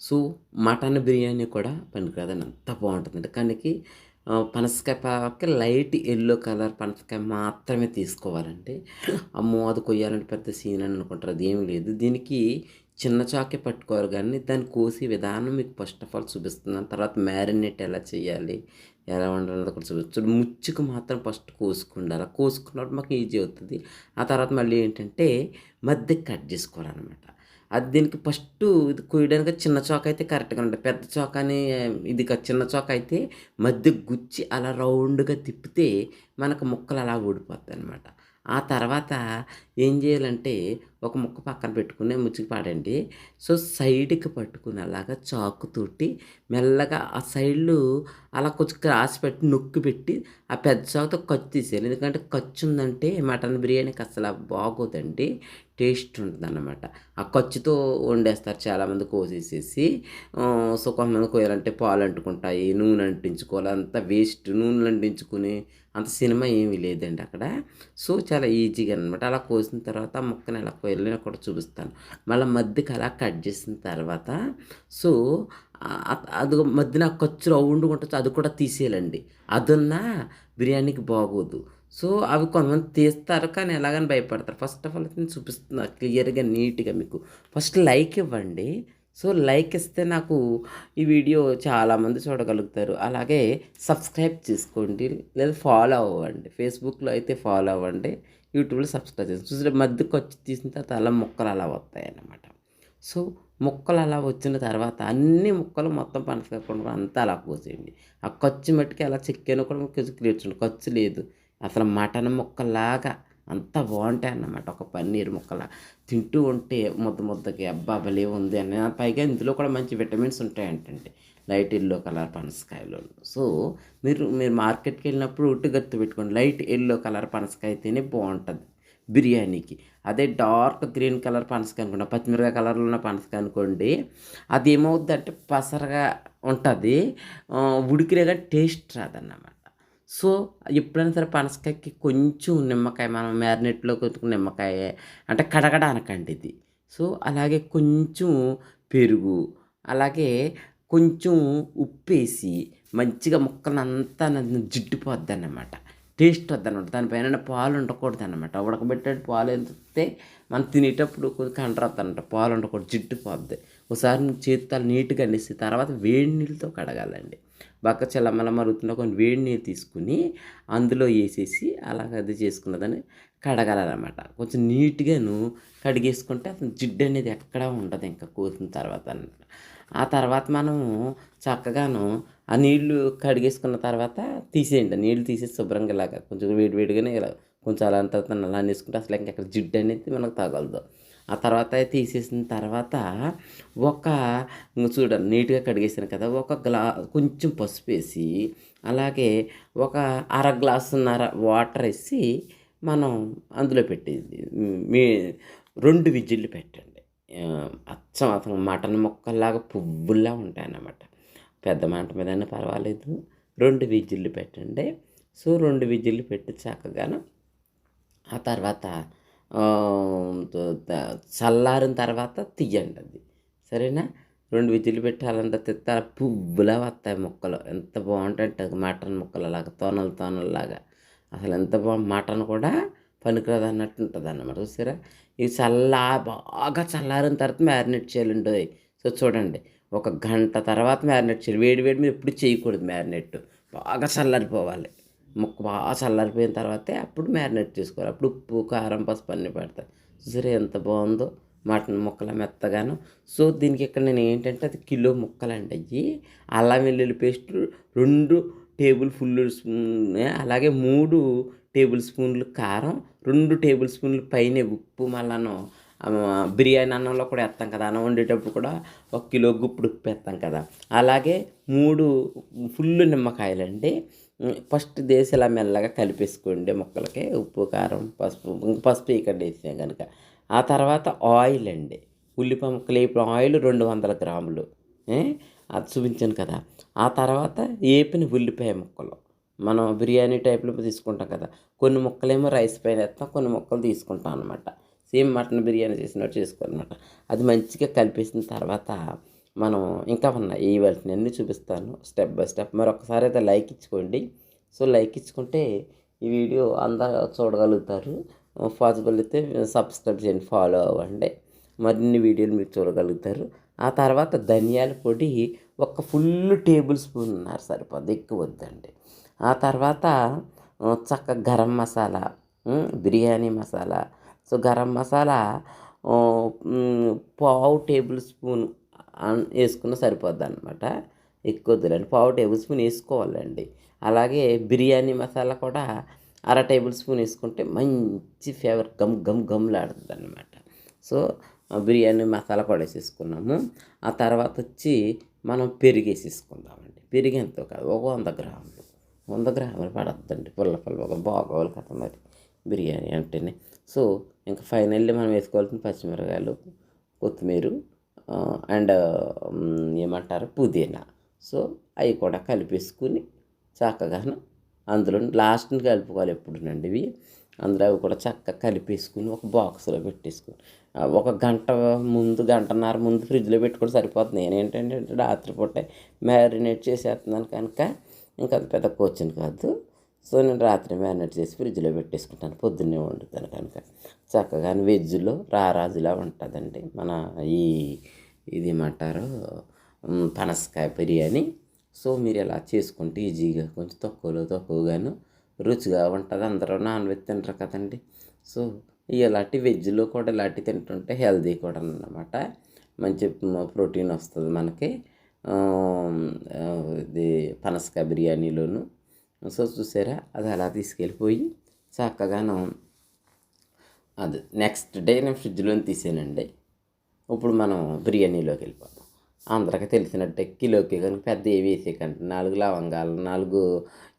So mutton biryani కూడా పనికిరాదని అంత బాగుంటుందండి. కానీ పనసకాయకి పనసకాయ లైట్ ఎల్లో కలర్ పనసకాయ మాత్రమే తీసుకోవాలండి అమ్మో అది కొయ్యాలంటే పెద్ద సీన్ అని అనుకుంటారు. అది ఏమీ లేదు. దీనికి చిన్న చాకే పట్టుకోవాలి కానీ దాన్ని కోసే విధానం మీకు ఫస్ట్ ఆఫ్ ఆల్ చూపిస్తున్నాను. తర్వాత మ్యారినేట్ ఎలా చేయాలి ఎలా వండాలి కూడా చూపిస్తుంది ముచ్చుకు మాత్రం ఫస్ట్ కోసుకుండాలి. కోసుకున్నప్పుడు మాకు ఈజీ అవుతుంది. ఆ తర్వాత మళ్ళీ ఏంటంటే మధ్య కట్ చేసుకోవాలన్నమాట. అది దీనికి ఫస్ట్ ఇది కొయ్యడానికి చిన్న చోక అయితే కరెక్ట్గా ఉంటుంది. పెద్ద చోక అని ఇది చిన్న చోక అయితే మధ్య గుచ్చి అలా రౌండ్గా తిప్పితే మనకు ముక్కలు అలా ఊడిపోతాయి అనమాట ఆ తర్వాత ఏం చేయాలంటే ఒక ముక్క పక్కన పెట్టుకుని ముచ్చుకు పాడండి. సో సైడ్కి పట్టుకుని అలాగా చాకుతోటి మెల్లగా ఆ సైడ్లు అలా కొంచెం క్రాస్ పెట్టి నొక్కి పెట్టి ఆ పెద్ద చాకుతో ఖర్చు తీసేయాలి. ఎందుకంటే ఖర్చు ఉందంటే మటన్ బిర్యానీకి అసలు బాగోదండి. టేస్ట్ ఉంటుంది అన్నమాట ఆ ఖర్చుతో వండేస్తారు చాలామంది కోసేసేసి సో కొంతమంది కోయాలంటే పాలు అంటుకుంటాయి నూనె అంటించుకోవాలి అంత వేస్ట్ నూనెలు అంటించుకుని అంత సినిమా ఏమీ లేదండి అక్కడ. సో చాలా ఈజీగా అనమాట అలా కోసిన తర్వాత మొక్కని ఎలా కోయాలి నేను కూడా చూపిస్తాను. మళ్ళీ మధ్యకి అలా కట్ చేసిన తర్వాత సో అది మధ్యన ఆ ఖర్చు రౌండ్ ఉంటుంది అది కూడా తీసేయాలండి. అదున్నా బిర్యానీకి బాగోదు. సో అవి కొంతమంది తీస్తారు కానీ ఎలాగని భయపడతారు. ఫస్ట్ ఆఫ్ ఆల్ అయితే నేను చూపిస్తున్నా క్లియర్గా నీట్గా మీకు. ఫస్ట్ లైక్ ఇవ్వండి. సో లైక్ ఇస్తే నాకు ఈ వీడియో చాలామంది చూడగలుగుతారు. అలాగే సబ్స్క్రైబ్ చేసుకోండి. లేదా ఫాలో అవ్వండి. ఫేస్బుక్లో అయితే ఫాలో అవ్వండి. యూట్యూబ్లో సబ్స్క్రైబ్ చేసుకోండి చూసిన మధ్యకి వచ్చి తీసిన తర్వాత అలా మొక్కలు అలా వస్తాయి అన్నమాట సో ముక్కలు అలా వచ్చిన తర్వాత అన్ని ముక్కలు మొత్తం పనసకాకుండా అంతా అలా కోసేయండి ఆ ఖర్చు మట్టుకి అలా చికెన్ కూడా కొంచెం క్లియర్ చూడండి ఖర్చు లేదు. అసలు మటన్ ముక్కలాగా అంత బాగుంటాయి అన్నమాట ఒక పన్నీర్ ముక్కలా. తింటూ ఉంటే ముద్ద ముద్దకి అబ్బా భలే ఉంది అని. పైగా ఇందులో కూడా మంచి విటమిన్స్ ఉంటాయంటండి. లైట్ ఎల్లో కలర్ పనసకాయలో. సో మీరు మీరు మార్కెట్కి వెళ్ళినప్పుడు ఉట్టు గుర్తు పెట్టుకోండి. లైట్ ఎల్లో కలర్ పనసకాయ తినే బాగుంటుంది బిర్యానీకి. అదే డార్క్ గ్రీన్ కలర్ పనసకాయ అనుకోండి పచ్చిమిరకాయ కలర్లో ఉన్న పనసకాయ అనుకోండి అది ఏమవుద్ది అంటే పసరగా ఉంటుంది. ఉడికిరేగా టేస్ట్ రాదన్నమాట. సో ఎప్పుడైనా సరే పనసకాయకి కొంచెం నిమ్మకాయ మనం మ్యారినేట్లో కొంచెం నిమ్మకాయ అంటే కడగడ అనకండి ఇది. సో అలాగే కొంచెం పెరుగు అలాగే కొంచెం ఉప్పు వేసి మంచిగా ముక్కలంతా జిడ్డుపోద్ది అన్నమాట టేస్ట్ వద్దనమాట. దానిపైన పాలు ఉండకూడదు అనమాట ఉడకబెట్టే పాలు ఎంతే మనం తినేటప్పుడు కొంచెం అనమాట పాలు ఉండకూడదు జిడ్డుపోద్ది. ఒకసారి నువ్వు చేతులు నీట్గా అనేసి తర్వాత వేడి నీళ్ళతో కడగాలండి. బక్క చల్లమల మరుగుతున్న కొన్ని వేడి నీళ్ళు తీసుకుని అందులో వేసేసి అలాగ అది చేసుకున్నదని కడగాలన్నమాట. కొంచెం నీట్గాను కడిగేసుకుంటే అసలు జిడ్డు అనేది ఎక్కడా ఉండదు ఇంకా కోసిన తర్వాత అన్నమాట. ఆ తర్వాత మనము చక్కగాను ఆ నీళ్ళు కడిగేసుకున్న తర్వాత తీసేయండి. నీళ్ళు తీసేసి శుభ్రంగా ఇలాగ కొంచెం వేడి వేడిగానే ఇలా కొంచెం అలా అంత అలా అనేసుకుంటే అసలు ఇంకెక్కడ జిడ్డు అనేది మనకు తగలదు. ఆ తర్వాత తీసేసిన తర్వాత ఒక చూడ చూడండి నీట్గా కడిగేసాను కదా ఒక గ్లా కొంచెం పసుపు వేసి అలాగే ఒక అర గ్లాసున్నర వాటర్ వేసి మనం అందులో పెట్టేది. మీ రెండు విజిల్లు పెట్టండి. అచ్చం అతను మటన్ ముక్కల్లాగా పువ్వుల్లా ఉంటాయన్నమాట. పెద్ద మంట మీద పర్వాలేదు. రెండు విజిల్లు పెట్టండి. సో రెండు విజిల్లు పెట్టి చక్కగాను ఆ తర్వాత చల్లారిన తర్వాత తీయండి అది. సరేనా? రెండు విజిల్లు పెట్టాలంటే అలంతా పువ్వులా వస్తాయి ముక్కలు. ఎంత బాగుంటాయి మటన్ ముక్కలు అలాగా తోనలు తోనల్లాగా. అసలు ఎంత బాగు మటన్ కూడా పనికిరాదు అన్నట్టు ఉంటుంది అన్నమాట చూసారా? ఇవి చల్లా బాగా చల్లారిన తర్వాత మ్యారినేట్ చేయాలండి సో చూడండి. ఒక గంట తర్వాత మ్యారినేట్ చేయాలి. వేడి వేడి మీద ఎప్పుడు చేయకూడదు మ్యారినేట్. బాగా చల్లారిపోవాలి. ముక్క బాగా చల్లారిపోయిన తర్వాతే అప్పుడు మ్యారినేట్ చేసుకోవాలి. అప్పుడు ఉప్పు కారం పసుపు అన్నీ పెడతాయి చూసారా ఎంత బాగుందో మటన్ ముక్కల మెత్తగాను. సో దీనికి ఇక్కడ నేను ఏంటంటే అది కిలో ముక్కలండి అయ్యి అల్లం వెల్లుల్లి పేస్ట్ రెండు టేబుల్ ఫుల్ స్పూన్ అలాగే మూడు టేబుల్ స్పూన్లు కారం రెండు టేబుల్ స్పూన్లు పైన ఉప్పు మళ్ళాను బిర్యానీ అన్నంలో కూడా వేస్తాం కదా. అన్నం వండేటప్పుడు కూడా ఒక కిలో గుప్పుడు ఉప్పు వేస్తాం కదా. అలాగే మూడు ఫుల్ నిమ్మకాయలండి ఫస్ట్ దేశ ఇలా మెల్లగా కలిపేసుకోండి ముక్కలకి. ఉప్పు కారం పసుపు పసుపు ఇక్కడ వేసాం కనుక. ఆ తర్వాత ఆయిల్ అండి. ఉల్లిపాయ ముక్కలు ఇప్పుడు ఆయిల్ రెండు వందల గ్రాములు. అది చూపించాను కదా. ఆ తర్వాత ఏపిన ఉల్లిపాయ ముక్కలు. మనం బిర్యానీ టైప్లో తీసుకుంటాం కదా. కొన్ని ముక్కలేమో రైస్ పైన వేస్తాం కొన్ని ముక్కలు తీసుకుంటాం అనమాట సేమ్ మటన్ బిర్యానీ చేసినట్టు చేసుకోవాలన్నమాట. అది మంచిగా కలిపేసిన తర్వాత మనం ఇంకా ఉన్నాయి ఈ వాటిని అన్నీ చూపిస్తాను స్టెప్ బై స్టెప్. మరొకసారి అయితే లైక్ ఇచ్చుకోండి. సో లైక్ ఇచ్చుకుంటే ఈ వీడియో అందరూ చూడగలుగుతారు. పాసిబుల్ అయితే సబ్స్క్రైబ్ చేయండి ఫాలో అవ్వండి. మరిన్ని వీడియోలు మీరు చూడగలుగుతారు. ఆ తర్వాత ధనియాల పొడి ఒక ఫుల్ టేబుల్ స్పూన్ ఉన్నారు సరిపోద్ది ఎక్కువ వద్దండి. ఆ తర్వాత చక్క గరం మసాలా బిర్యానీ మసాలా సో గరం మసాలా పావు టేబుల్ స్పూన్ అన్- వేసుకున్న సరిపోద్ది అనమాట ఎక్కువ వద్దులేండి. పావు టేబుల్ స్పూన్ వేసుకోవాలండి. అలాగే బిర్యానీ మసాలా కూడా అర టేబుల్ స్పూన్ వేసుకుంటే మంచి ఫ్లేవర్ గమ్ గమ్ గమ్లాడుతుంది అనమాట సో బిర్యానీ మసాలా కూడా వేసేసుకున్నాము. ఆ తర్వాత వచ్చి మనం పెరుగు వేసేసుకుందామండి. పెరుగు ఎంతో కాదు ఒక వంద గ్రాములు. వంద గ్రాములు పడద్దండి పుల్ల పుల్ల బాగోలు కదా మరి. బిర్యానీ అంటేనే. సో ఇంకా ఫైనల్లీ మనం వేసుకోవాల్సిన పచ్చిమిరకాయలు కొత్తిమీర అండ్ ఏమంటారు పుదీనా. సో అవి కూడా కలిపేసుకుని చక్కగాను అందులో లాస్ట్ని కలుపుకోవాలి ఎప్పుడునండి ఇవి. అందులో అవి కూడా చక్కగా కలిపేసుకుని ఒక బాక్స్లో పెట్టేసుకుని ఒక గంట ముందు గంటన్నర ముందు ఫ్రిడ్జ్లో పెట్టుకుంటే సరిపోతుంది. నేనేంటంటే రాత్రిపూట మ్యారినేట్ చేసేస్తున్నాను కనుక ఇంకా పెద్ద కోచింగ్ కాదు. సో నేను రాత్రి మ్యారినేట్ చేసి ఫ్రిడ్జ్లో పెట్టేసుకుంటాను. పొద్దున్నే వండుతాను కనుక. చక్కగా వెజ్లో రారాజులా ఉంటుందండి. మన ఈ ఇది ఏమంటారు? పనసకాయ బిర్యానీ. సో మీరు ఇలా చేసుకుంటే ఈజీగా కొంచెం తక్కువలో తక్కువగాను రుచిగా ఉంటుంది. అందరూ నాన్ వెజ్ తింటారు కదండి. సో ఇలాంటి వెజ్లో కూడా ఇలాంటివి తింటుంటే హెల్దీ కూడా అన్నమాట. మంచి ప్రోటీన్ వస్తుంది మనకి. ఇది పనసకాయ బిర్యానీలోను సో చూసారా అది అలా తీసుకెళ్ళిపోయి చక్కగాను అది నెక్స్ట్ డే నేను ఫ్రిడ్జ్లో తీసానండి ఇప్పుడు మనం బిర్యానీలోకి వెళ్ళిపోతాం అందరికీ తెలిసినట్టే కిలోకి కనుక పెద్ద ఏవి వేసే కంటే నాలుగు లవంగాలు నాలుగు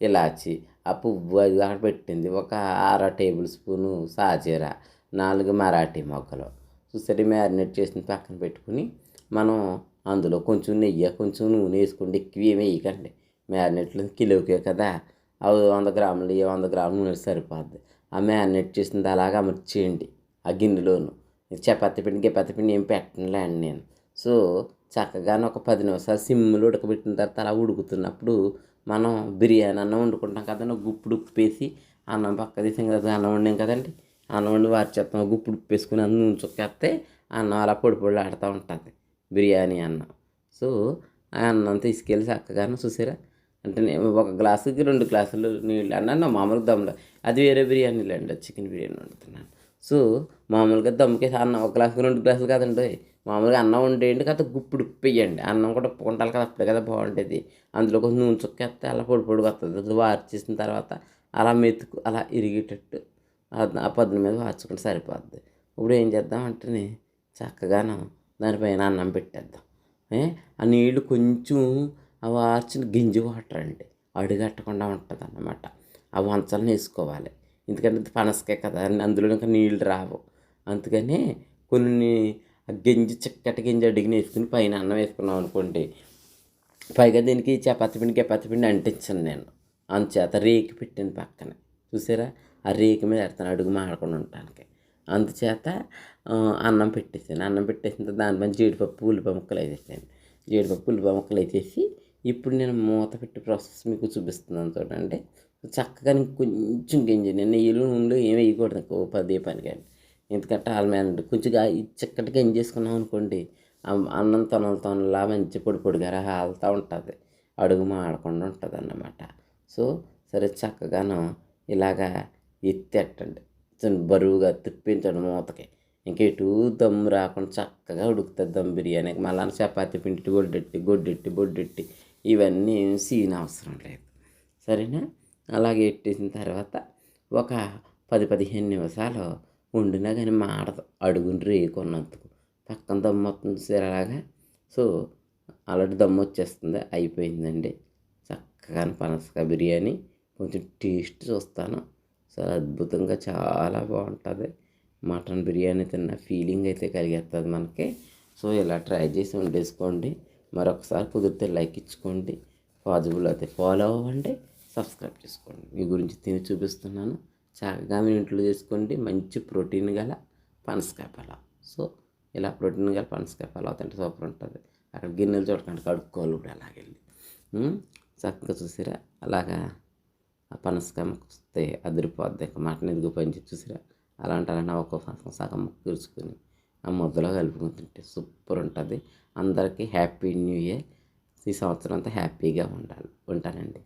ఇలాచి ఆ పువ్వు అది అక్కడ పెట్టింది ఒక అర టేబుల్ స్పూను సాజీర నాలుగు మరాఠీ మొక్కలు చూసారి మ్యారినేట్ చేసిన పక్కన పెట్టుకుని మనం అందులో కొంచెం నెయ్యి కొంచెం నూనె వేసుకోండి ఎక్కువ ఏమి వేయకండి మ్యారినేట్లు కిలోకే కదా? అవి వంద గ్రాములు వంద గ్రాములు నూనె సరిపోద్ది. ఆ మ్యారినేట్ చేసింది అలాగా అమర్చేయండి ఆ గిన్నెలోను. చపాతి పిండి గిపాతి పిండి ఏం పెట్టనులే అండి నేను. సో చక్కగానే ఒక పది నిమిషాలు సిమ్లో ఉడకబెట్టిన తర్వాత అలా ఉడుకుతున్నప్పుడు మనం బిర్యానీ అన్నం వండుకుంటాం కదండి ఒక గుప్పుడు ఉప్పు వేసి అన్నం పక్క తీసాం కదా అన్నం వండాం కదండి. అన్నం వండి వారి చెప్తాం గుప్పుడు ఉప్పు వేసుకుని అన్నం నూనె అన్నం అలా పొడి పొడి ఆడుతూ ఉంటుంది బిర్యానీ అన్నం. సో ఆ అన్నం తీసుకెళ్ళి చక్కగానే చూసారా? అంటే ఒక గ్లాసుకి రెండు గ్లాసులు నీళ్ళు అన్న మామూలుగా దమ్ములో. అది వేరే బిర్యానీలు అండి చికెన్ బిర్యానీ వండుతున్నాను. సో మామూలుగా దమ్ముకేసి అన్నం ఒక గ్లాసుకి రెండు గ్లాసులు కాదండి. మామూలుగా అన్నం వండేయండి కదా గుప్పుడు ఉప్పు వేయండి. అన్నం కూడా ఉప్పుకుంటాలి కదా అప్పుడే కదా బాగుండేది. అందులో కొంచెం నూనె చుక్కేస్తే అలా పొడి పొడిగా వస్తుంది అది వార్చేసిన తర్వాత అలా మెతుకు అలా ఇరిగేటట్టు ఆ- ఆ మీద వార్చుకుంటే సరిపోద్ది. ఇప్పుడు ఏం చేద్దాం అంటే చక్కగాను దానిపైన అన్నం పెట్టేద్దాం. ఆ నీళ్ళు కొంచెం ఆ వార్చిన గింజి వాటర్ అండి అడుగట్టకుండా ఉంటుంది అన్నమాట ఆ వంచలను వేసుకోవాలి. ఎందుకంటే పనసకే పనసకాయ కదా అందులో ఇంకా నీళ్ళు రావు. అందుకని కొన్ని ఆ చిక్కటి గింజ అడిగిన వేసుకుని పైన అన్నం వేసుకున్నాం అనుకోండి. పైగా దీనికి చపాతి పిండి చపాతి పిండి అంటించాను నేను. అందుచేత రేకి పెట్టింది పక్కన. చూసారా? ఆ రేకి మీద పెడతాను అడుగు మాడకుండా ఉండటానికి. అందుచేత అన్నం పెట్టేసాను అన్నం పెట్టేసిన దాని దానిపైన జీడిపప్పు ఉల్లిపాయ ముక్కలు వేసేసాను. జీడిపప్పు ఉల్లిపాయ ముక్కలు వేసేసి ఇప్పుడు నేను మూత పెట్టి ప్రాసెస్ మీకు చూపిస్తున్నాను చూడండి. చక్కగా నేను కొంచెం గింజ నేను నెయ్యిలో నూనెలో ఏమి వేయకూడదు ఇంకో పదే పని కానీ. ఎందుకంటే ఆల్మేనండి కొంచెం చక్కటి గింజ చేసుకున్నాం అనుకోండి అన్నం తొనలు తొనలా మంచి పొడి పొడిగా రాలుతూ ఉంటుంది. అడుగు మాడకుండా ఉంటుంది అన్నమాట. సో సరే చక్కగాను ఇలాగా ఎత్తేటండి బరువుగా తిప్పించండి మూతకి. ఇంకా ఎటు దమ్ము రాకుండా చక్కగా ఉడుకుతుంది దమ్ బిర్యానీకి. మళ్ళా చపాతి పిండి గొడ్డెట్టి గొడ్డెట్టి బొడ్డెట్టి. ఇవన్నీ సీన్ అవసరం లేదు. సరేనా? అలాగే ఎట్టేసిన తర్వాత ఒక పది పదిహేను నిమిషాలు వండినా కానీ మాడదు. అడుగుని రేకున్నందుకు. పక్కన దమ్ము వస్తుంది సిరలాగా సో అలాంటి దమ్ము వచ్చేస్తుంది. అయిపోయిందండి. చక్కగా పనసకాయ బిర్యానీ. కొంచెం టేస్ట్ చూస్తాను. సో అద్భుతంగా చాలా బాగుంటుంది. మటన్ బిర్యానీ తిన్న ఫీలింగ్ అయితే కలిగేస్తుంది మనకి. సో ఇలా ట్రై చేసి వండేసుకోండి. మరొకసారి కుదిరితే లైక్ ఇచ్చుకోండి పాజిబుల్ అయితే ఫాలో అవ్వండి సబ్స్క్రైబ్ చేసుకోండి. మీ గురించి తిని చూపిస్తున్నాను. చక్కగా మీ ఇంట్లో చేసుకోండి. మంచి ప్రోటీన్ గల పనసకాయ పలావ్. సో ఇలా ప్రోటీన్ గల పనసకాయ పలావ్ తింటే సూపర్ ఉంటుంది. అక్కడ గిన్నెలు చూడకండి కడుక్కోవాలి ఇప్పుడు అలాగెళ్ళి చక్కగా చూసిరా? అలాగా ఆ పనసకాయ వస్తే అదిరిపోద్ది. ఇంకా మటన్ ఎదుగు పంచి చూసిరా? అలాంటి అలాంటి ఒక సగం ముక్కు పిలుచుకొని ఆ ముద్దలో కలుపుకొని తింటే సూపర్ ఉంటుంది. అందరికీ హ్యాపీ న్యూ ఇయర్. ఈ సంవత్సరం అంతా హ్యాపీగా ఉండాలి. ఉంటానండి.